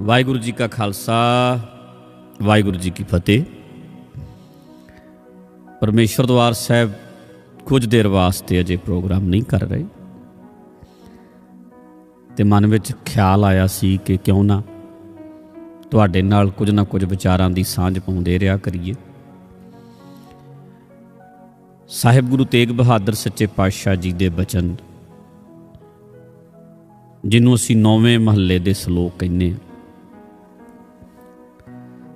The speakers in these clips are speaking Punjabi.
ਵਾਹਿਗੁਰੂ ਜੀ ਕਾ ਖਾਲਸਾ, ਵਾਹਿਗੁਰੂ ਜੀ ਕੀ ਫਤਿਹ। ਪਰਮੇਸ਼ਰ ਦਵਾਰ ਸਾਹਿਬ ਕੁਝ ਦੇਰ ਵਾਸਤੇ ਅਜੇ ਪ੍ਰੋਗਰਾਮ ਨਹੀਂ ਕਰ ਰਹੇ। ਤੇ ਮਨ ਵਿੱਚ ਖਿਆਲ ਆਇਆ ਸੀ ਕਿ ਕਿਉਂ ਨਾ ਤੁਹਾਡੇ ਨਾਲ ਕੁਝ ਨਾ ਕੁਝ ਵਿਚਾਰਾਂ ਦੀ ਸਾਂਝ ਪਾਉਂਦੇ ਰਿਹਾ ਕਰੀਏ। ਸਾਹਿਬ ਗੁਰੂ ਤੇਗ ਬਹਾਦਰ ਸੱਚੇ ਪਾਤਸ਼ਾਹ ਜੀ ਦੇ ਬਚਨ, ਜਿਹਨੂੰ ਅਸੀਂ ਨੌਵੇਂ ਮਹੱਲੇ ਦੇ ਸ਼ਲੋਕ ਕਹਿੰਦੇ ਹਾਂ।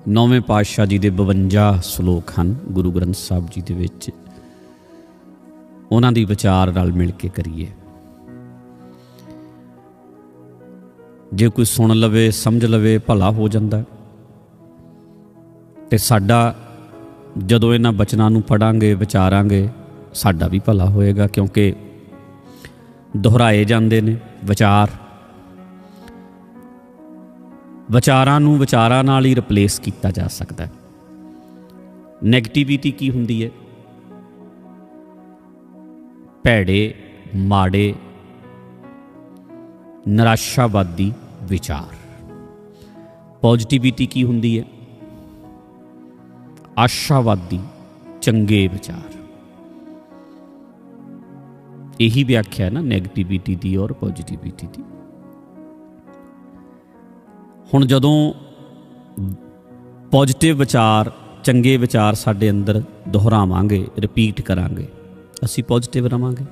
ਨੌਵੇਂ ਪਾਤਸ਼ਾਹ ਜੀ ਦੇ 52 ਸ਼ਲੋਕ ਹਨ, ਗੁਰੂ ਗ੍ਰੰਥ ਸਾਹਿਬ ਜੀ ਦੇ ਵਿੱਚ। ਉਹਨਾਂ ਦੀ ਵਿਚਾਰ ਨਾਲ ਮਿਲ ਕੇ ਕਰੀਏ। ਜੇ ਕੋਈ ਸੁਣ ਲਵੇ, ਸਮਝ ਲਵੇ, ਭਲਾ ਹੋ ਜਾਂਦਾ ਤੇ ਸਾਡਾ ਜਦੋਂ ਇਹਨਾਂ ਬਚਨਾਂ ਨੂੰ ਪੜਾਂਗੇ, ਵਿਚਾਰਾਂਗੇ, ਸਾਡਾ ਵੀ ਭਲਾ ਹੋਏਗਾ ਕਿਉਂਕਿ ਦੁਹਰਾਏ ਜਾਂਦੇ ਨੇ ਵਿਚਾਰ। ਵਿਚਾਰਾਂ ਨੂੰ ਵਿਚਾਰਾਂ ਨਾਲ ਹੀ ਰਿਪਲੇਸ ਕੀਤਾ ਜਾ ਸਕਦਾ ਹੈ। 네ਗੇਟਿਵਿਟੀ ਕੀ ਹੁੰਦੀ ਹੈ? ਭੈੜੇ, ਮਾੜੇ, ਨਿਰਾਸ਼ਾਵਾਦੀ ਵਿਚਾਰ। ਪੋਜ਼ਿਟਿਵਿਟੀ ਕੀ ਹੁੰਦੀ ਹੈ? ਆਸ਼ਾਵਾਦੀ, ਚੰਗੇ ਵਿਚਾਰ। ਇਹੀ ਵਿਆਖਿਆ ਹੈ ਨਾ 네ਗੇਟਿਵਿਟੀ ਦੀ ਔਰ ਪੋਜ਼ਿਟਿਵਿਟੀ ਦੀ। ਹੁਣ ਜਦੋਂ ਪੋਜ਼ਿਟਿਵ ਵਿਚਾਰ, ਚੰਗੇ ਵਿਚਾਰ ਸਾਡੇ ਅੰਦਰ ਦੁਹਰਾਵਾਂਗੇ ਰਿਪੀਟ ਕਰਾਂਗੇ, ਅਸੀਂ ਪੋਜ਼ਿਟਿਵ ਰਵਾਂਗੇ।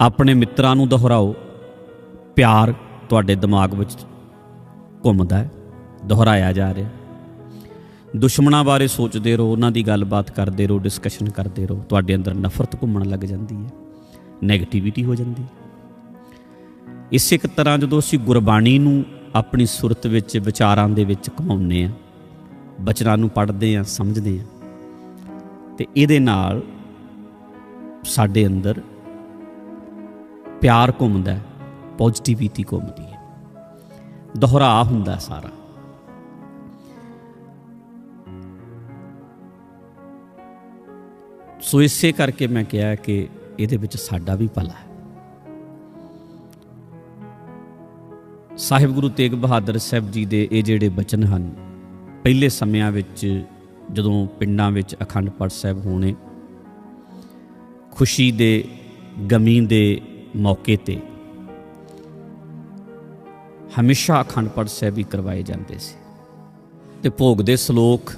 ਆਪਣੇ ਮਿੱਤਰਾਂ ਨੂੰ ਦੁਹਰਾਓ, ਪਿਆਰ ਤੁਹਾਡੇ ਦਿਮਾਗ ਵਿੱਚ ਘੁੰਮਦਾ ਹੈ, ਦੁਹਰਾਇਆ ਜਾ ਰਿਹਾ ਦੁਸ਼ਮਣਾਂ ਬਾਰੇ ਸੋਚਦੇ ਰਹੋ, ਉਹਨਾਂ ਦੀ ਗੱਲਬਾਤ ਕਰਦੇ ਰਹੋ ਡਿਸਕਸ਼ਨ ਕਰਦੇ ਰਹੋ, ਤੁਹਾਡੇ ਅੰਦਰ ਨਫ਼ਰਤ ਘੁੰਮਣ ਲੱਗ ਜਾਂਦੀ ਹੈ 네ਗੇਟਿਵਿਟੀ ਹੋ ਜਾਂਦੀ ਹੈ। ਇਸੇ ਇੱਕ ਤਰ੍ਹਾਂ ਜਦੋਂ ਅਸੀਂ ਗੁਰਬਾਣੀ ਨੂੰ ਆਪਣੀ ਸੁਰਤ ਵਿੱਚ, ਵਿਚਾਰਾਂ ਦੇ ਵਿੱਚ ਘਮਾਉਂਦੇ ਆ ਬਚਨਾਂ ਨੂੰ ਪੜ੍ਹਦੇ ਆ ਸਮਝਦੇ ਆ ਤੇ ਇਹਦੇ ਨਾਲ ਸਾਡੇ ਅੰਦਰ ਪਿਆਰ ਘੁੰਮਦਾ ਪੋਜ਼ਿਟਿਵਿਟੀ ਘੁੰਮਦੀ ਹੈ। ਦੁਹਰਾ ਹੁੰਦਾ ਸਾਰਾ। ਸੋ ਇਸੇ ਕਰਕੇ ਮੈਂ ਕਿਹਾ ਕਿ ਇਹਦੇ ਵਿੱਚ ਸਾਡਾ ਵੀ ਭਲਾ ਹੈ। ਸਾਹਿਬ ਗੁਰੂ ਤੇਗ ਬਹਾਦਰ ਸਾਹਿਬ ਜੀ ਦੇ ਇਹ ਜਿਹੜੇ ਬਚਨ ਹਨ, ਪਹਿਲੇ ਸਮਿਆਂ ਵਿੱਚ ਜਦੋਂ ਪਿੰਡਾਂ ਵਿੱਚ ਅਖੰਡ ਪਾਠ ਸਾਹਿਬ ਹੋਣੇ, ਖੁਸ਼ੀ ਦੇ, ਗਮੀ ਦੇ ਮੌਕੇ ਤੇ ਹਮੇਸ਼ਾ ਅਖੰਡ ਪਾਠ ਸਾਹਿਬ ਹੀ ਕਰਵਾਏ ਜਾਂਦੇ ਸੀ। ਤੇ ਭੋਗ ਦੇ ਸ਼ਲੋਕ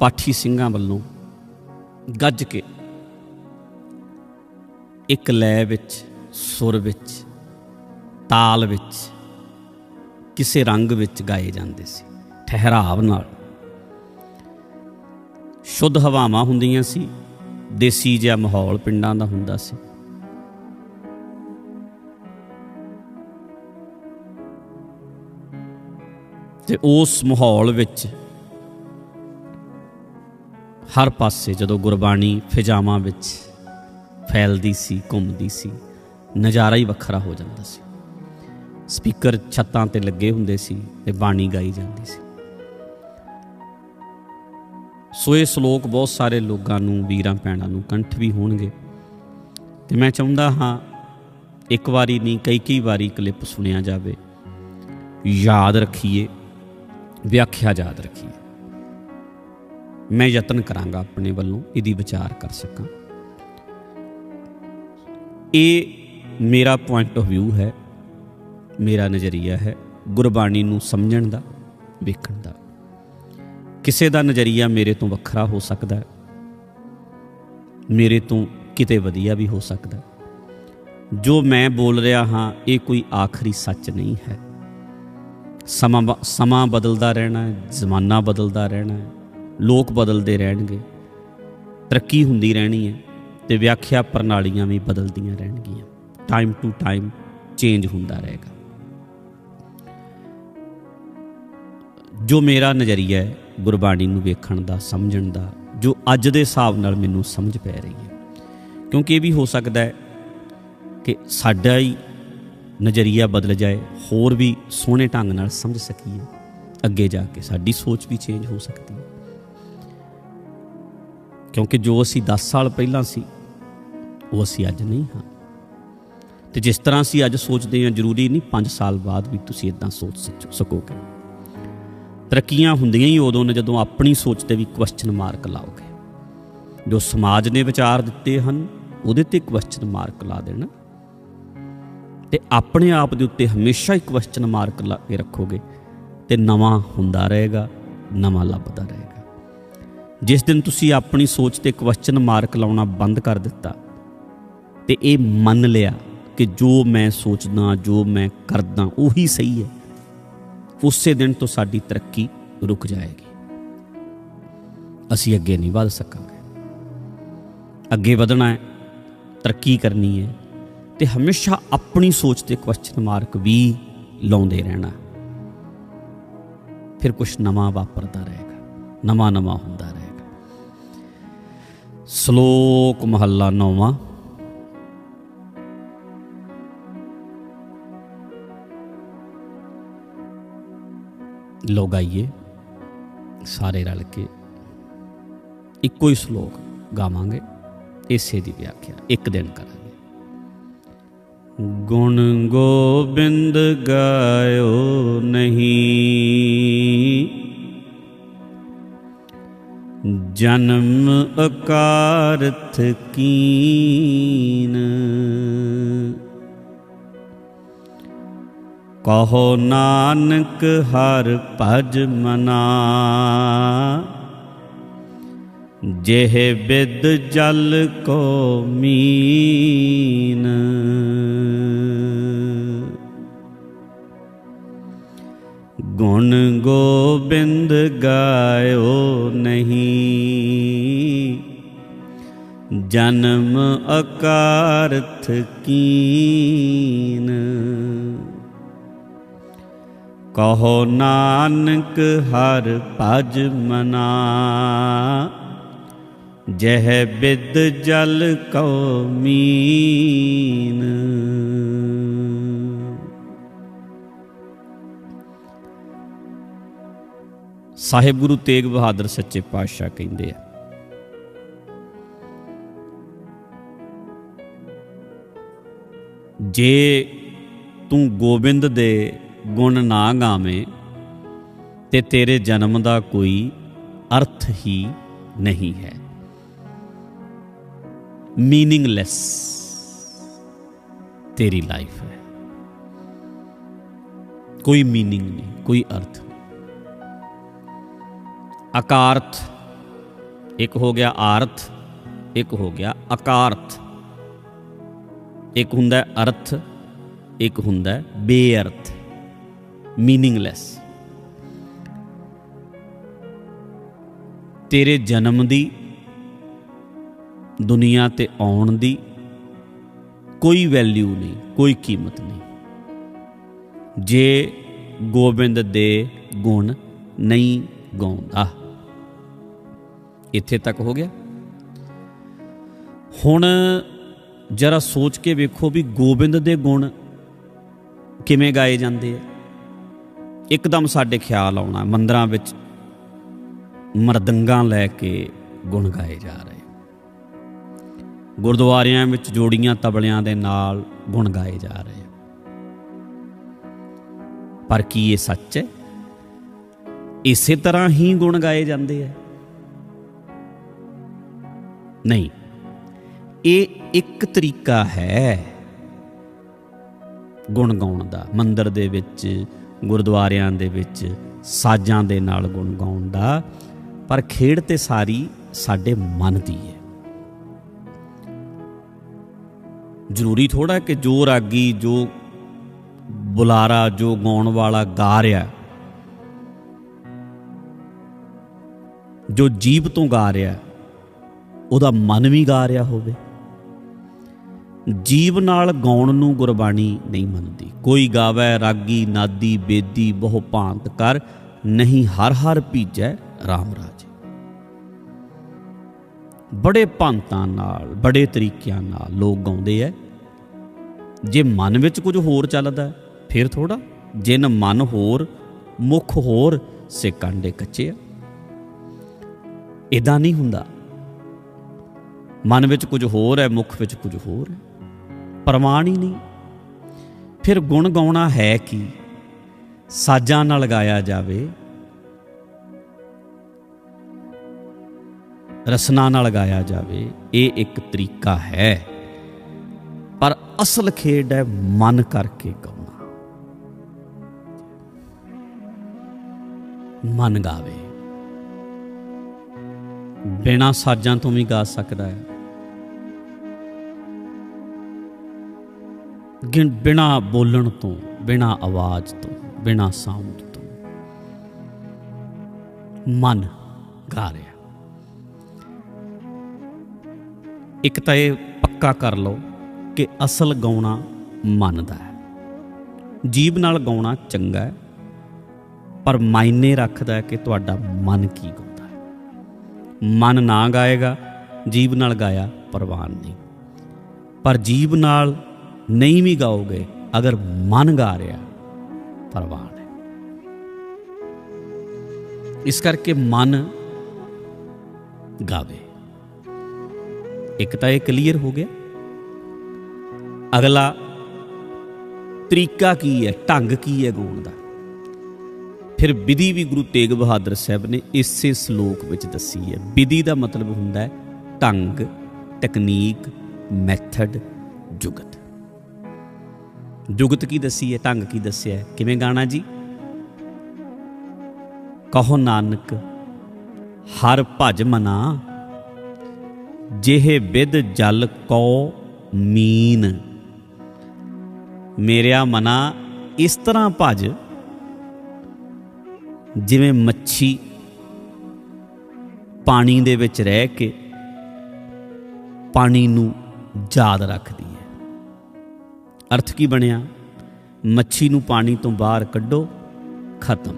ਪਾਠੀ ਸਿੰਘਾਂ ਵੱਲੋਂ ਗੱਜ ਕੇ ਇੱਕ ਲੈ ਵਿੱਚ, ਸੁਰ ਵਿੱਚ, ਤਾਲ ਵਿੱਚ ਕਿਸੇ ਰੰਗ ਵਿੱਚ ਗਾਏ ਜਾਂਦੇ ਸੀ, ਠਹਿਰਾਵ ਨਾਲ। ਸ਼ੁੱਧ ਹਵਾਵਾਂ ਹੁੰਦੀਆਂ ਸੀ, ਦੇਸੀ ਜਿਹਾ ਮਾਹੌਲ ਪਿੰਡਾਂ ਦਾ ਹੁੰਦਾ ਸੀ। ਤੇ ਉਸ ਮਾਹੌਲ ਵਿੱਚ ਹਰ ਪਾਸੇ ਜਦੋਂ ਗੁਰਬਾਣੀ ਫਿਜਾਵਾਂ ਵਿੱਚ ਫੈਲਦੀ ਸੀ, ਘੁੰਮਦੀ ਸੀ, ਨਜ਼ਾਰਾ ਹੀ ਵੱਖਰਾ ਹੋ ਜਾਂਦਾ ਸੀ। ਸਪੀਕਰ ਛੱਤਾਂ ਤੇ ਲੱਗੇ ਹੁੰਦੇ ਸੀ ਤੇ ਬਾਣੀ ਗਾਈ ਜਾਂਦੀ ਸੀ। ਸੋ ਇਹ ਸ਼ਲੋਕ ਬਹੁਤ ਸਾਰੇ ਲੋਕਾਂ ਨੂੰ, ਵੀਰਾਂ ਭੈਣਾਂ ਨੂੰ ਕੰਠ ਵੀ ਹੋਣਗੇ। ਤੇ ਮੈਂ ਚਾਹੁੰਦਾ ਹਾਂ, ਇੱਕ ਵਾਰੀ ਨਹੀਂ ਕਈ ਕਈ ਵਾਰੀ ਕਲਿੱਪ ਸੁਣਿਆ ਜਾਵੇ। ਯਾਦ ਰੱਖੀਏ, ਵਿਆਖਿਆ ਯਾਦ ਰੱਖੀਏ। ਮੈਂ ਯਤਨ ਕਰਾਂਗਾ ਆਪਣੇ ਵੱਲੋਂ, ਇਹਦੀ ਵਿਚਾਰ ਕਰ ਸਕਾਂ। ਇਹ ਮੇਰਾ ਪੁਆਇੰਟ ਆਫ View ਹੈ। ਮੇਰਾ ਨਜ਼ਰੀਆ ਹੈ ਗੁਰਬਾਣੀ ਨੂੰ ਸਮਝਣ ਦਾ, ਵੇਖਣ ਦਾ। ਕਿਸੇ ਦਾ ਨਜ਼ਰੀਆ ਮੇਰੇ ਤੋਂ ਵੱਖਰਾ ਹੋ ਸਕਦਾ ਹੈ, ਮੇਰੇ ਤੋਂ ਕਿਤੇ ਵਧੀਆ ਵੀ ਹੋ ਸਕਦਾ ਜੋ ਮੈਂ ਬੋਲ ਰਿਹਾ ਹਾਂ, ਇਹ ਕੋਈ ਆਖਰੀ ਸੱਚ ਨਹੀਂ ਹੈ। ਸਮਾਂ ਸਮਾਂ ਬਦਲਦਾ ਰਹਿਣਾ ਹੈ, ਜ਼ਮਾਨਾ ਬਦਲਦਾ ਰਹਿਣਾ ਹੈ, ਲੋਕ ਬਦਲਦੇ ਰਹਿਣਗੇ, ਤਰੱਕੀ ਹੁੰਦੀ ਰਹਿਣੀ ਹੈ ਤੇ ਵਿਆਖਿਆ ਪ੍ਰਣਾਲੀਆਂ ਵੀ ਬਦਲਦੀਆਂ ਰਹਿਣਗੀਆਂ। ਟਾਈਮ ਟੂ ਟਾਈਮ ਚੇਂਜ ਹੁੰਦਾ ਰਹੇਗਾ। ਜੋ ਮੇਰਾ ਨਜ਼ਰੀਆ ਹੈ, ਗੁਰਬਾਣੀ ਨੂੰ ਵੇਖਣ ਦਾ, ਸਮਝਣ ਦਾ, ਜੋ ਅੱਜ ਦੇ ਹਿਸਾਬ ਨਾਲ ਮੈਨੂੰ ਸਮਝ ਪੈ ਰਹੀ ਹੈ। ਕਿਉਂਕਿ ਇਹ ਵੀ ਹੋ ਸਕਦਾ ਹੈ ਕਿ ਸਾਡਾ ਹੀ ਨਜ਼ਰੀਆ ਬਦਲ ਜਾਏ, ਹੋਰ ਵੀ ਸੋਹਣੇ ਢੰਗ ਨਾਲ ਸਮਝ ਸਕੀਏ। ਅੱਗੇ ਜਾ ਕੇ ਸਾਡੀ ਸੋਚ ਵੀ ਚੇਂਜ ਹੋ ਸਕਦੀ ਹੈ। ਕਿਉਂਕਿ ਜੋ ਅਸੀਂ 10 ਸਾਲ ਪਹਿਲਾਂ ਸੀ, ਉਹ ਅਸੀਂ ਅੱਜ ਨਹੀਂ ਹਾਂ। ਤੇ ਜਿਸ ਤਰ੍ਹਾਂ ਅਸੀਂ ਅੱਜ ਸੋਚਦੇ ਹਾਂ, ਜ਼ਰੂਰੀ ਨਹੀਂ 5 ਸਾਲ ਬਾਅਦ ਵੀ ਤੁਸੀਂ ਇਦਾਂ ਸੋਚ ਸਕ- ਸਕੋਗੇ। ਤਰੱਕੀਆਂ ਹੁੰਦੀਆਂ ਹੀ ਉਦੋਂ ਨੇ ਜਦੋਂ ਆਪਣੀ ਸੋਚ ਤੇ ਵੀ ਕੁਐਸਚਨ ਮਾਰਕ ਲਾਓਗੇ। ਜੋ ਸਮਾਜ ਨੇ ਵਿਚਾਰ ਦਿੱਤੇ ਹਨ, ਉਹਦੇ ਤੇ ਕੁਐਸਚਨ ਮਾਰਕ ਲਾ ਦੇਣਾ। ਤੇ ਆਪਣੇ ਆਪ ਦੇ ਉੱਤੇ ਹਮੇਸ਼ਾ ਹੀ ਕੁਐਸਚਨ ਮਾਰਕ ਲਾ ਕੇ ਰੱਖੋਗੇ, ਤੇ ਨਵਾਂ ਹੁੰਦਾ ਰਹੇਗਾ, ਨਵਾਂ ਲੱਭਦਾ ਰਹੇਗਾ। ਜਿਸ ਦਿਨ ਤੁਸੀਂ ਆਪਣੀ ਸੋਚ ਤੇ ਕੁਐਸਚਨ ਮਾਰਕ ਲਾਉਣਾ ਬੰਦ ਕਰ ਦਿੱਤਾ, ਤੇ ਇਹ ਮੰਨ ਲਿਆ ਕਿ ਜੋ ਮੈਂ ਸੋਚਦਾ, ਜੋ ਮੈਂ ਕਰਦਾ, ਉਹੀ ਸਹੀ ਹੈ। ਉਸੇ ਦਿਨ ਤੋਂ ਸਾਡੀ ਤਰੱਕੀ ਰੁਕ ਜਾਏਗੀ। ਅਸੀਂ ਅੱਗੇ ਨਹੀਂ ਵੱਧ ਸਕਾਂਗੇ। ਅੱਗੇ ਵਧਣਾ ਹੈ, ਤਰੱਕੀ ਕਰਨੀ ਹੈ ਤੇ ਹਮੇਸ਼ਾ ਆਪਣੀ ਸੋਚ ਤੇ ਕੁਐਸਚਨ ਮਾਰਕ ਵੀ ਲਾਉਂਦੇ ਰਹਿਣਾ। ਫਿਰ ਕੁਝ ਨਵਾਂ ਵਾਪਰਦਾ ਰਹੇਗਾ ਨਵਾਂ ਨਵਾਂ ਹੁੰਦਾ ਰਹੇਗਾ। ਸ਼ਲੋਕ ਮਹੱਲਾ 9ਵਾਂ ਲੋਗਾਈਏ ਸਾਰੇ ਰਲ ਕੇ ਇੱਕੋ ਹੀ ਸ਼ਲੋਕ ਗਾਵਾਂਗੇ, ਇਸੇ ਦੀ ਵਿਆਖਿਆ, ਇੱਕ ਦਿਨ ਕਰਾਂਗੇ। ਗੁਣ ਗੋਬਿੰਦ ਗਾਇਓ ਨਹੀਂ, ਜਨਮ ਅਕਾਰਥ ਕੀਨ। ਕਹੋ ਨਾਨਕ ਹਰ ਭਜ ਮਨਾ। ਜਿਹ ਬਿਦ ਜਲ ਕੋ ਮੀਨ। ਗੁਣ ਗੋਬਿੰਦ ਗਾਇਓ ਨਹੀਂ। ਜਨਮ ਅਕਾਰਥ ਕੀਨ। ਕਹੋ ਨਾਨਕ ਹਰ ਭਜ ਮਨਾ। ਜਹ ਬਿਦ ਜਲ ਕਉ ਮੀਨ। ਸਾਹਿਬ ਗੁਰੂ ਤੇਗ ਬਹਾਦਰ ਸੱਚੇ ਪਾਤਸ਼ਾਹ ਕਹਿੰਦੇ ਆ, ਜੇ ਤੂੰ ਗੋਬਿੰਦ ਦੇ ਗੁਣ ਨਾ ਗਾਵੇਂ, ਤੇ ਤੇਰੇ ਜਨਮ ਦਾ ਕੋਈ ਅਰਥ ਹੀ ਨਹੀਂ ਹੈ। ਮੀਨਿੰਗਲੈਸ ਤੇਰੀ ਲਾਈਫ ਹੈ। ਕੋਈ ਮੀਨਿੰਗ ਨਹੀਂ, ਕੋਈ ਅਰਥ ਨਹੀਂ। ਅਕਾਰਥ, ਇੱਕ ਹੋ ਗਿਆ ਆਰਥ, ਇੱਕ ਹੋ ਗਿਆ ਅਕਾਰਥ। ਇੱਕ ਹੁੰਦਾ ਅਰਥ, ਇੱਕ ਹੁੰਦਾ ਬੇਅਰਥ। ਮੀਨਿੰਗਲੈਸ ਤੇਰੇ ਜਨਮ ਦੀ, ਦੁਨੀਆ ਤੇ ਆਉਣ ਦੀ ਕੋਈ ਵੈਲਿਊ ਨਹੀਂ, ਕੋਈ ਕੀਮਤ ਨਹੀਂ। ਜੇ ਗੋਬਿੰਦ ਦੇ ਗੁਣ ਨਹੀਂ ਗਾਉਂਦਾ, ਇੱਥੇ ਤੱਕ ਹੋ ਗਿਆ। ਹੁਣ ਜਰਾ ਸੋਚ ਕੇ ਵੇਖੋ ਵੀ ਗੋਬਿੰਦ ਦੇ ਗੁਣ ਕਿਵੇਂ ਗਾਏ ਜਾਂਦੇ ਆ। ਇੱਕਦਮ ਸਾਡੇ ਖਿਆਲ ਆਉਣਾ, ਮੰਦਰਾਂ ਵਿੱਚ ਮਰਦੰਗਾਂ ਲੈ ਕੇ ਗੁਣ ਗਾਏ ਜਾ ਰਹੇ। ਗੁਰਦੁਆਰਿਆਂ ਵਿੱਚ ਜੋੜੀਆਂ ਤਬਲਿਆਂ ਦੇ ਨਾਲ ਗੁਣ ਗਾਏ ਜਾ ਰਹੇ। ਪਰ ਕੀ ਇਹ ਸੱਚ ਹੈ? ਇਸੇ ਤਰ੍ਹਾਂ ਹੀ ਗੁਣ ਗਾਏ ਜਾਂਦੇ ਆ। ਨਹੀਂ, ਇਹ ਇੱਕ ਤਰੀਕਾ ਹੈ ਗੁਣ ਗਾਉਣ ਦਾ, ਮੰਦਰ ਦੇ ਵਿੱਚ ਗੁਰਦੁਆਰਿਆਂ ਦੇ ਵਿੱਚ ਸਾਜ਼ਾਂ ਦੇ ਨਾਲ ਗੁਣ ਗਾਉਣ ਦਾ, ਪਰ ਖੇਡ ਤੇ ਸਾਰੀ ਸਾਡੇ ਮਨ ਦੀ ਹੈ। ਜ਼ਰੂਰੀ ਥੋੜਾ ਕਿ ਜੋ ਰਾਗੀ, ਜੋ ਬੁਲਾਰਾ, ਜੋ ਗਾਉਣ ਵਾਲਾ ਗਾ ਰਿਹਾ, ਜੋ ਜੀਬ ਤੋਂ ਗਾ ਰਿਹਾ, ਉਹਦਾ ਮਨ ਵੀ ਗਾ ਰਿਹਾ ਹੋਵੇ। ਜੀਵ ਨਾਲ ਗਾਉਣ ਨੂੰ ਗੁਰਬਾਣੀ ਨਹੀਂ ਮੰਨਦੀ। ਕੋਈ ਗਾਵੇ, ਰਾਗੀ, ਨਾਦੀ, ਬੇਦੀ ਬਹੁ ਭਾਂਤ ਕਰ, ਨਹੀਂ ਹਰ ਹਰ ਭੀਜੈ RAM ਰਾਜ। ਬੜੇ ਭਾਂਤਾਂ ਨਾਲ, ਬੜੇ ਤਰੀਕਿਆਂ ਨਾਲ ਲੋਕ ਗਾਉਂਦੇ ਐ। ਜੇ ਮਨ ਵਿੱਚ ਕੁਝ ਹੋਰ ਚੱਲਦਾ, ਫਿਰ ਥੋੜਾ ਜਿਨ ਮਨ ਹੋਰ, ਮੁਖ ਹੋਰ, ਸੇ ਕਾਂਡੇ ਕੱਚੇ ਆ। ਇਦਾਂ ਨਹੀਂ ਹੁੰਦਾ। ਮਨ ਵਿੱਚ ਕੁਝ ਹੋਰ ਹੈ ਮੁਖ ਵਿੱਚ ਕੁਝ ਹੋਰ ਹੈ ਪ੍ਰਮਾਣ ਹੀ ਨਹੀਂ। ਫਿਰ ਗੁਣ ਗਾਉਣਾ ਹੈ ਕੀ? ਸਾਜ਼ਾਂ ਨਾਲ ਗਾਇਆ ਜਾਵੇ। ਰਸਨਾ ਨਾਲ ਗਾਇਆ ਜਾਵੇ, ਇਹ ਇੱਕ ਤਰੀਕਾ ਹੈ। ਪਰ ਅਸਲ ਖੇਡ ਹੈ ਮਨ ਕਰਕੇ ਗਾਉਣਾ। ਮਨ ਗਾਵੇ। ਬਿਨਾ ਸਾਜ਼ਾਂ ਤੋਂ ਵੀ ਗਾ ਸਕਦਾ ਹੈ। ਬਿਨਾ ਬੋਲਣ ਤੋਂ, ਬਿਨਾ ਆਵਾਜ਼ ਤੋਂ, ਬਿਨਾ ਸਾਊਂਡ ਤੋਂ। ਮਨ ਗਾ ਰਿਹਾ। ਇੱਕ ਤਾਂ ਇਹ ਪੱਕਾ ਕਰ ਲਓ ਕਿ ਅਸਲ ਗਾਉਣਾ ਮਨ ਦਾ ਹੈ। ਜੀਬ ਨਾਲ ਗਾਉਣਾ ਚੰਗਾ ਹੈ, ਪਰ ਮਾਇਨੇ ਰੱਖਦਾ ਹੈ ਕਿ ਤੁਹਾਡਾ ਮਨ ਕੀ ਗਾਉਂਦਾ ਹੈ। ਮਨ ਨਾ ਗਾਏਗਾ ਜੀਬ ਨਾਲ ਗਾਇਆ ਪਰਵਾਨ ਨਹੀਂ। ਪਰ ਜੀਬ ਨਾਲ ਨਹੀਂ ਵੀ ਗਾਓਗੇ, ਅਗਰ ਮਨ ਗਾ ਰਿਹਾ ਪਰਵਾਨ ਹੈ ਇਸ ਕਰਕੇ ਮਨ ਗਾਵੇ। ਇੱਕ ਤਾਂ ਇਹ ਕਲੀਅਰ ਹੋ ਗਿਆ। ਅਗਲਾ, ਤਰੀਕਾ ਕੀ ਹੈ, ਢੰਗ ਕੀ ਹੈ ਗਾਉਣ ਦਾ? ਫਿਰ ਵਿਧੀ ਵੀ ਗੁਰੂ ਤੇਗ ਬਹਾਦਰ ਸਾਹਿਬ ਨੇ ਇਸੇ ਸ਼ਲੋਕ ਵਿੱਚ ਦੱਸੀ ਹੈ। ਵਿਧੀ ਦਾ ਮਤਲਬ ਹੁੰਦਾ ਹੈ ਢੰਗ, ਤਕਨੀਕ ਮੈਥਡ ਜੁਗਤ। ਜੁਗਤ ਕੀ ਦੱਸੀ ਹੈ, ਢੰਗ ਕੀ ਦੱਸਿਆ ਕਿਵੇਂ ਗਾਣਾ ਜੀ? ਕਹੋ ਨਾਨਕ, ਹਰ ਭਜ ਮਨਾ, ਜਿਹੇ ਵਿਦ ਜਲ ਕੋ ਮੀਨ। ਮੇਰਿਆ ਮਨਾ, ਇਸ ਤਰ੍ਹਾਂ ਭਜ, ਜਿਵੇਂ ਮੱਛੀ ਪਾਣੀ ਦੇ ਵਿੱਚ ਰਹਿ ਕੇ ਪਾਣੀ ਨੂੰ ਯਾਦ ਰੱਖਦੀ ਹੈ। ਅਰਥ ਕੀ ਬਣਿਆ? ਮੱਛੀ ਨੂੰ ਪਾਣੀ ਤੋਂ ਬਾਹਰ ਕੱਢੋ, ਖਤਮ।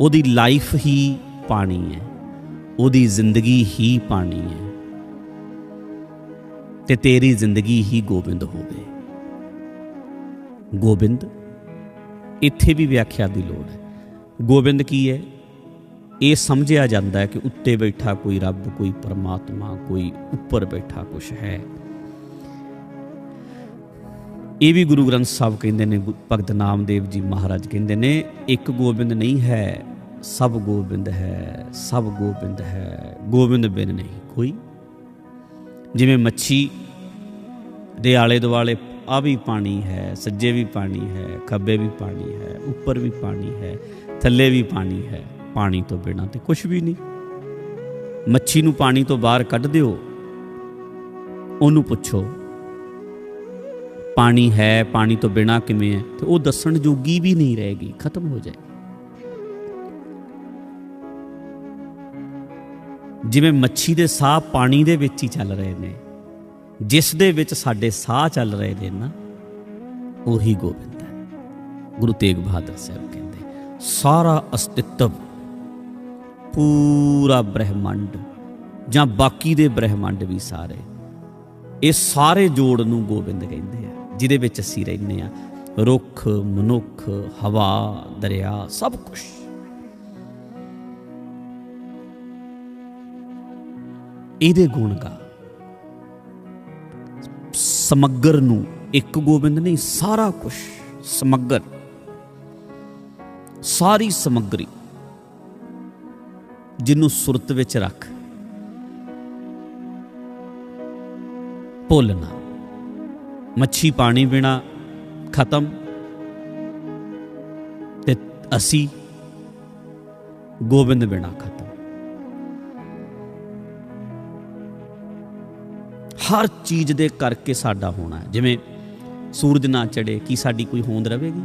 ਉਹਦੀ ਲਾਈਫ ਹੀ ਪਾਣੀ ਹੈ। ਉਹਦੀ ਜ਼ਿੰਦਗੀ ਹੀ ਪਾਣੀ ਹੈ। ਤੇ ਤੇਰੀ ਜ਼ਿੰਦਗੀ ਹੀ ਗੋਬਿੰਦ ਹੋਵੇ। ਗੋਬਿੰਦ, ਇੱਥੇ ਵੀ ਵਿਆਖਿਆ ਦੀ ਲੋੜ ਹੈ। ਗੋਬਿੰਦ ਕੀ ਹੈ? ਇਹ ਸਮਝਿਆ ਜਾਂਦਾ ਹੈ ਕਿ ਉੱਤੇ ਬੈਠਾ ਕੋਈ ਰੱਬ, ਕੋਈ ਪਰਮਾਤਮਾ, ਕੋਈ ਉੱਪਰ ਬੈਠਾ ਕੁਛ ਹੈ। ਇਹ ਵੀ ਗੁਰੂ ਗ੍ਰੰਥ ਸਾਹਿਬ ਕਹਿੰਦੇ ਨੇ, ਗੁ- ਭਗਤ ਨਾਮਦੇਵ ਜੀ ਮਹਾਰਾਜ ਕਹਿੰਦੇ ਨੇ, ਇੱਕ ਗੋਬਿੰਦ ਨਹੀਂ ਹੈ, ਸਭ ਗੋਬਿੰਦ ਹੈ, ਸਭ ਗੋਬਿੰਦ ਹੈ, ਗੋਬਿੰਦ ਬਿਨ ਨਹੀਂ ਕੋਈ। ਜਿਵੇਂ ਮੱਛੀ ਦੇ ਆਲੇ ਦੁਆਲੇ ਆ ਵੀ ਪਾਣੀ ਹੈ, ਸੱਜੇ ਵੀ ਪਾਣੀ ਹੈ, ਖੱਬੇ ਵੀ ਪਾਣੀ ਹੈ, ਉੱਪਰ ਵੀ ਪਾਣੀ ਹੈ, ਥੱਲੇ ਵੀ ਪਾਣੀ ਹੈ, ਪਾਣੀ ਤੋਂ ਬਿਨਾਂ ਤੇ ਕੁਝ ਵੀ ਨਹੀਂ। ਮੱਛੀ ਨੂੰ ਪਾਣੀ ਤੋਂ ਬਾਹਰ ਕੱਢ ਦਿਓ, ਉਹਨੂੰ ਪੁੱਛੋ। ਪਾਣੀ ਹੈ, ਪਾਣੀ ਤੋਂ ਬਿਨਾਂ ਕਿਵੇਂ ਹੈ? ਤੇ ਉਹ ਦੱਸਣ ਜੋਗੀ ਵੀ ਨਹੀਂ ਰਹੇਗੀ, ਖਤਮ ਹੋ ਜਾਏ ਜਿਵੇਂ ਮੱਛੀ ਦੇ ਸਾਹ ਪਾਣੀ ਦੇ ਵਿੱਚ ਹੀ ਚੱਲ ਰਹੇ ਨੇ, ਜਿਸ ਦੇ ਵਿੱਚ ਸਾਡੇ ਸਾਹ ਚੱਲ ਰਹੇ ਨੇ ਨਾ, ਉਹੀ ਗੋਬਿੰਦ ਹੈ। ਗੁਰੂ ਤੇਗ ਬਹਾਦਰ ਸਾਹਿਬ ਕਹਿੰਦੇ, ਸਾਰਾ ਅਸਤਿਤਵ ਪੂਰਾ ਬ੍ਰਹਿਮੰਡ ਜਾਂ ਬਾਕੀ ਦੇ ਬ੍ਰਹਿਮੰਡ ਵੀ ਸਾਰੇ, ਇਹ ਸਾਰੇ ਜੋੜ ਨੂੰ ਗੋਬਿੰਦ ਕਹਿੰਦੇ ਆ। ਜਿਹਦੇ ਵਿੱਚ ਅਸੀਂ ਰਹਿੰਦੇ ਆ ਰੁੱਖ, ਮਨੁੱਖ, ਹਵਾ, ਦਰਿਆ, ਸਭ ਕੁਝ ਇਹਦੇ ਗੁਣ ਗਾ। ਸਮਗਰ ਨੂੰ ਇੱਕ ਗੋਬਿੰਦ ਨਹੀਂ, ਸਾਰਾ ਕੁਝ ਸਮੱਗਰ। ਸਾਰੀ ਸਮੱਗਰੀ ਜਿਹਨੂੰ ਸੁਰਤ ਵਿੱਚ ਰੱਖ। ਭੁੱਲਣਾ ਮੱਛੀ ਪਾਣੀ ਬਿਨਾ ਖਤਮ। ਤੇ ਅਸੀਂ ਗੋਬਿੰਦ ਬਿਨਾ ਖਤਮ। ਹਰ ਚੀਜ਼ ਦੇ ਕਰਕੇ ਸਾਡਾ ਹੋਣਾ ਹੈ। ਜਿਵੇਂ ਸੂਰਜ ਨਾ ਚੜੇ ਕੀ ਸਾਡੀ ਕੋਈ ਹੋਂਦ ਰਹੇਗੀ?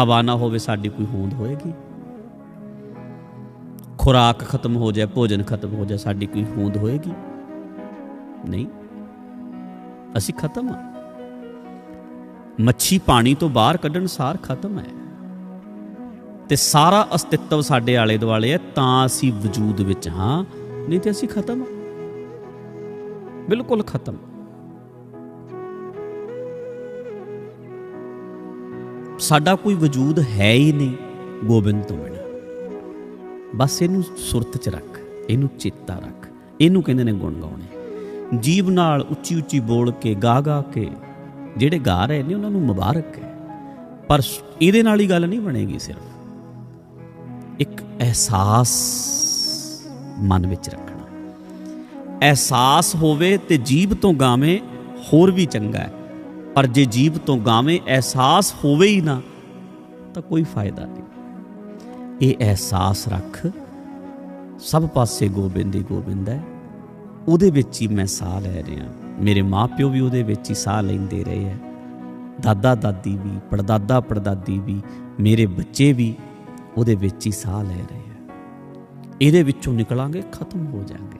ਹਵਾ ਨਾ ਹੋਵੇ, ਸਾਡੀ ਕੋਈ ਹੋਂਦ ਹੋਏਗੀ? ਖੁਰਾਕ ਖਤਮ ਹੋ ਜਾਏ, ਭੋਜਨ ਖਤਮ ਹੋ ਜਾਏ, ਸਾਡੀ ਕੋਈ ਹੋਂਦ ਹੋਏਗੀ? ਨਹੀਂ। ਅਸੀਂ ਖਤਮ ਆ ਮੱਛੀ ਪਾਣੀ ਤੋਂ ਬਾਹਰ ਕੱਢਣ ਸਾਰ ਖਤਮ ਹੈ। ਤੇ ਸਾਰਾ ਅਸਤਿਤਵ ਸਾਡੇ ਆਲੇ ਦੁਆਲੇ ਹੈ, ਤਾਂ ਅਸੀਂ ਵਜੂਦ ਵਿੱਚ ਹਾਂ, ਨਹੀਂ ਤੇ ਅਸੀਂ ਖਤਮ ਬਿਲਕੁਲ ਖਤਮ। ਸਾਡਾ ਕੋਈ ਵਜੂਦ ਹੈ ਹੀ ਨਹੀਂ ਗੋਬਿੰਦ ਤੋਂ ਬਿਨਾ। ਬਸ ਇਹਨੂੰ ਸੁਰਤ 'ਚ ਰੱਖ, ਇਹਨੂੰ ਚੇਤਾ ਰੱਖ, ਇਹਨੂੰ ਕਹਿੰਦੇ ਨੇ ਗੁਣ ਗਾਉਣੇ। ਜੀਵ ਨਾਲ ਉੱਚੀ ਉੱਚੀ ਬੋਲ ਕੇ, ਗਾ ਗਾ ਕੇ, ਜਿਹੜੇ ਗਾ ਰਹੇ ਨੇ ਉਹਨਾਂ ਨੂੰ ਮੁਬਾਰਕ ਹੈ। ਪਰ ਇਹਦੇ ਨਾਲ ਹੀ ਗੱਲ ਨਹੀਂ ਬਣੇਗੀ ਸਿਰਫ। ਇੱਕ ਅਹਿਸਾਸ ਮਨ ਵਿੱਚ ਰੱਖਣਾ। ਅਹਿਸਾਸ ਹੋਵੇ ਤੇ ਜੀਬ ਤੋਂ ਗਾਵੇਂ ਹੋਰ ਵੀ ਚੰਗਾ ਹੈ। ਪਰ ਜੇ ਜੀਬ ਤੋਂ ਗਾਵੇਂ ਅਹਿਸਾਸ ਹੋਵੇ ਹੀ ਨਾ, ਤਾਂ ਕੋਈ ਫਾਇਦਾ ਨਹੀਂ। ਇਹ ਅਹਿਸਾਸ ਰੱਖ ਸਭ ਪਾਸੇ ਗੋਬਿੰਦ ਹੀ ਗੋਬਿੰਦ ਹੈ। ਉਹਦੇ ਵਿੱਚ ਹੀ ਮੈਂ ਸਾਹ ਲੈ ਰਿਹਾ। ਮੇਰੇ ਮਾਪਿਓ ਵੀ ਉਹਦੇ ਵਿੱਚ ਹੀ ਸਾਹ ਲੈਂਦੇ ਰਹੇ ਹੈ। ਦਾਦਾ ਦਾਦੀ ਵੀ ਪੜਦਾਦਾ ਪੜਦਾਦੀ ਵੀ, ਮੇਰੇ ਬੱਚੇ ਵੀ ਉਹਦੇ ਵਿੱਚ ਹੀ ਸਾਹ ਲੈ ਰਹੇ ਹੈ। ਇਹਦੇ ਵਿੱਚੋਂ ਨਿਕਲਾਂਗੇ, ਖਤਮ ਹੋ ਜਾਾਂਗੇ।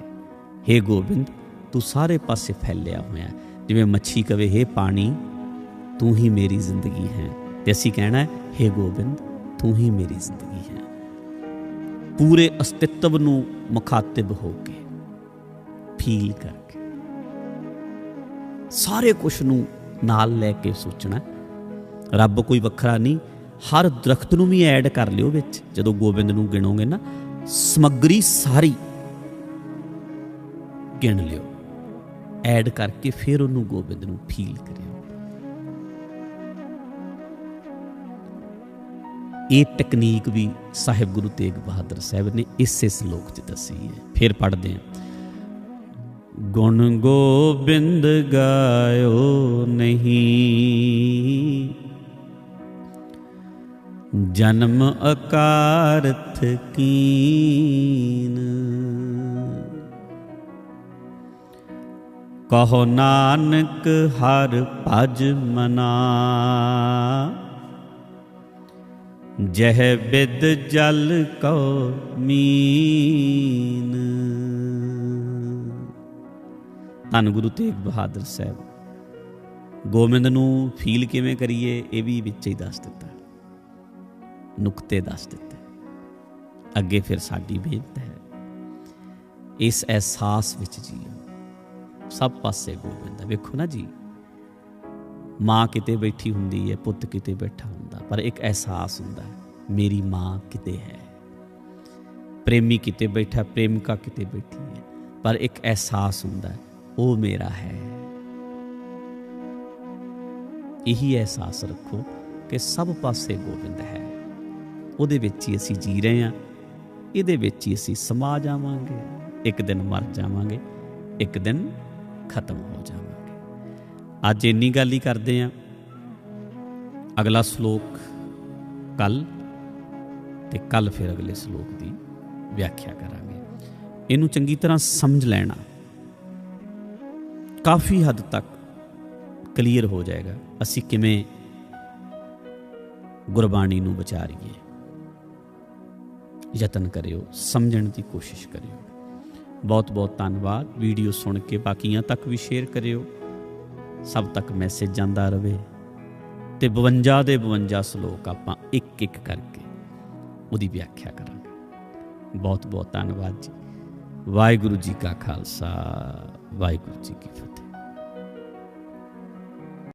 ਹੇ ਗੋਬਿੰਦ, ਤੂੰ ਸਾਰੇ ਪਾਸੇ ਫੈਲਿਆ ਹੋਇਆ ਜਿਵੇਂ ਮੱਛੀ ਕਵੇ, ਹੇ ਪਾਣੀ, ਤੂੰ ਹੀ ਮੇਰੀ ਜ਼ਿੰਦਗੀ ਹੈ। ਤੇ ਅਸੀਂ ਕਹਿਣਾ ਹੈ, ਹੇ ਗੋਬਿੰਦ, ਤੂੰ ਹੀ ਮੇਰੀ ਜ਼ਿੰਦਗੀ ਹੈ। ਪੂਰੇ ਅਸਤਿਤਵ ਨੂੰ ਮੁਖਾਤਿਬ ਹੋ ਕੇ ਫੀਲ ਕਰਕੇ। ਸਾਰੇ ਕੁਝ ਨੂੰ ਨਾਲ ਲੈ ਕੇ ਸੋਚਣਾ ਰੱਬ ਕੋਈ ਵੱਖਰਾ ਨਹੀਂ, ਹਰ ਦਰਖਤ ਨੂੰ ਵੀ ਐਡ ਕਰ ਲਿਓ ਵਿੱਚ। ਜਦੋਂ ਗੋਬਿੰਦ ਨੂੰ ਗਿਣੋਗੇ ਨਾ, ਸਮੱਗਰੀ ਸਾਰੀ ਗਿਣ ਲਿਓ। ਐਡ ਕਰਕੇ ਫਿਰ ਉਹਨੂੰ ਗੋਬਿੰਦ ਨੂੰ ਫੀਲ ਕਰਿਓ। ਇਹ ਟੈਕਨੀਕ ਵੀ ਸਾਹਿਬ ਗੁਰੂ ਤੇਗ ਬਹਾਦਰ ਸਾਹਿਬ ਨੇ ਇਸੇ ਸ਼ਲੋਕ 'ਚ ਦੱਸੀ ਹੈ। ਫਿਰ ਪੜ੍ਹਦੇ ਹਾਂ। ਗੁਣ ਗੋਬਿੰਦ ਗਾਇਓ ਨਹੀਂ। ਜਨਮ ਅਕਾਰਥ ਕੀਨ। ਕਹੋ ਨਾਨਕ ਹਰ ਭਜ ਮਨਾ। ਜਹ ਬਿਦ ਜਲ ਕੋ ਮੀਨ। ਧੰਨ ਗੁਰੂ ਤੇਗ ਬਹਾਦਰ ਸਾਹਿਬ। ਗੋਬਿੰਦ ਨੂੰ ਫੀਲ ਕਿਵੇਂ ਕਰੀਏ, ਇਹ ਵੀ ਵਿੱਚ ਹੀ ਦੱਸ ਦਿੱਤਾ। ਨੁਕਤੇ ਦੱਸ ਦਿੱਤੇ। ਅੱਗੇ ਫਿਰ ਸਾਡੀ ਬੇਨਤ ਹੈ, ਇਸ ਅਹਿਸਾਸ ਵਿੱਚ ਜੀਓ। ਸਭ ਪਾਸੇ ਗੋਬਿੰਦ ਹੈ ਵੇਖੋ ਨਾ ਜੀ, ਮਾਂ ਕਿਤੇ ਬੈਠੀ ਹੁੰਦੀ ਹੈ, ਪੁੱਤ ਕਿਤੇ ਬੈਠਾ ਹੁੰਦਾ, ਪਰ ਇੱਕ ਅਹਿਸਾਸ ਹੁੰਦਾ ਮੇਰੀ ਮਾਂ ਕਿਤੇ ਹੈ। ਪ੍ਰੇਮੀ ਕਿਤੇ ਬੈਠਾ, ਪ੍ਰੇਮਿਕਾ ਕਿਤੇ ਬੈਠੀ ਹੈ, ਪਰ ਇੱਕ ਅਹਿਸਾਸ ਹੁੰਦਾ ਉਹ ਮੇਰਾ ਹੈ। ਇਹੀ ਅਹਿਸਾਸ ਰੱਖੋ ਕਿ ਸਭ ਪਾਸੇ ਗੋਬਿੰਦ ਹੈ। ਉਹਦੇ ਵਿੱਚ ਹੀ ਅਸੀਂ ਜੀ ਰਹੇ ਹਾਂ। ਇਹਦੇ ਵਿੱਚ ਹੀ ਅਸੀਂ ਸਮਾ ਜਾਵਾਂਗੇ। ਇੱਕ ਦਿਨ ਮਰ ਜਾਵਾਂਗੇ। ਇੱਕ ਦਿਨ ਖਤਮ ਹੋ ਜਾਵਾਂਗੇ। ਅੱਜ ਇੰਨੀ ਗੱਲ ਹੀ ਕਰਦੇ ਹਾਂ। ਅਗਲਾ ਸ਼ਲੋਕ ਕੱਲ ਤੇ ਕੱਲ ਫਿਰ ਅਗਲੇ ਸ਼ਲੋਕ ਦੀ ਵਿਆਖਿਆ ਕਰਾਂਗੇ। ਇਹਨੂੰ ਚੰਗੀ ਤਰ੍ਹਾਂ ਸਮਝ ਲੈਣਾ। ਕਾਫੀ ਹੱਦ ਤੱਕ ਕਲੀਅਰ ਹੋ ਜਾਏਗਾ। ਅਸੀਂ ਕਿਵੇਂ ਗੁਰਬਾਣੀ ਨੂੰ ਵਿਚਾਰੀਏ ਯਤਨ ਕਰਿਓ, ਸਮਝਣ ਦੀ ਕੋਸ਼ਿਸ਼ ਕਰਿਓ। ਬਹੁਤ ਬਹੁਤ ਧੰਨਵਾਦ। ਵੀਡੀਓ ਸੁਣ ਕੇ ਬਾਕੀਆਂ ਤੱਕ ਵੀ ਸ਼ੇਅਰ ਕਰਿਓ। ਸਭ ਤੱਕ ਮੈਸੇਜ ਜਾਂਦਾ ਰਹੇ ਤੇ 52 ਦੇ 52 ਸ਼ਲੋਕ ਆਪਾਂ ਇੱਕ ਇੱਕ ਕਰਕੇ ਉਹਦੀ ਵਿਆਖਿਆ ਕਰਾਂਗੇ। ਬਹੁਤ ਬਹੁਤ ਧੰਨਵਾਦ ਜੀ। ਵਾਹਿਗੁਰੂ ਜੀ ਕਾ ਖਾਲਸਾ, ਵਾਹਿਗੁਰੂ ਜੀ ਕੀ ਫਤਿਹ।